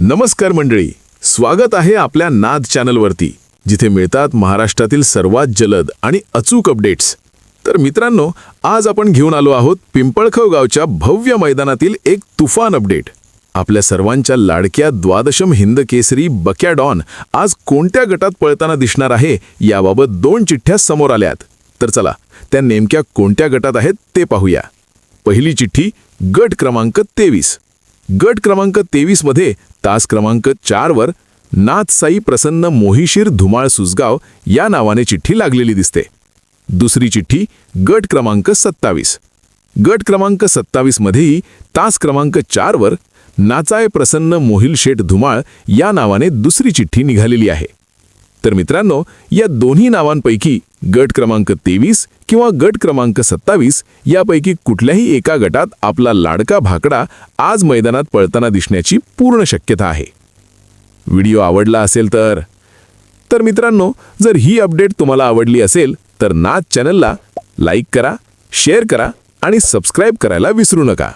नमस्कार मंडळी स्वागत आहे आपल्या नाद चॅनलवरती जिथे मिळतात महाराष्ट्रातील सर्वात जलद आणि अचूक अपडेट्स. तर मित्रांनो आज आपण घेऊन आलो आहोत पिंपळखव गावच्या भव्य मैदानातील एक तुफान अपडेट. आपल्या सर्वांच्या लाडक्या द्वादशम हिंद केसरी बक्या डॉन आज कोणत्या गटात पळताना दिसणार आहे याबाबत दोन चिठ्ठ्या समोर आल्यात. तर चला त्या नेमक्या कोणत्या गटात आहेत ते पाहूया. पहिली चिठ्ठी गट क्रमांक तेवीस. गट क्रमांक तेवीसमध्ये तास क्रमांक चार वर नाथसाई प्रसन्न मोहिशीर धुमाळ सुसगाव या नावाने चिठ्ठी लागलेली दिसते. दुसरी चिठ्ठी गट क्रमांक सत्तावीस. गट क्रमांक सत्तावीस मध्येही तास क्रमांक चार वर नाचाय प्रसन्न मोहिल शेठ धुमाळ या नावाने दुसरी चिठ्ठी निघालेली आहे. तर मित्रांनो या दोन्ही नावांपैकी गट क्रमांक तेवीस किंवा गट क्रमांक सत्तावीस यापैकी कुठल्याही एका गटात आपला लाडका भाकडा आज मैदानात पळताना दिसण्याची पूर्ण शक्यता आहे. व्हिडिओ आवडला असेल तर तर मित्रांनो जर ही अपडेट तुम्हाला आवडली असेल तर नाच चॅनलला लाईक करा शेअर करा आणि सबस्क्राईब करायला विसरू नका.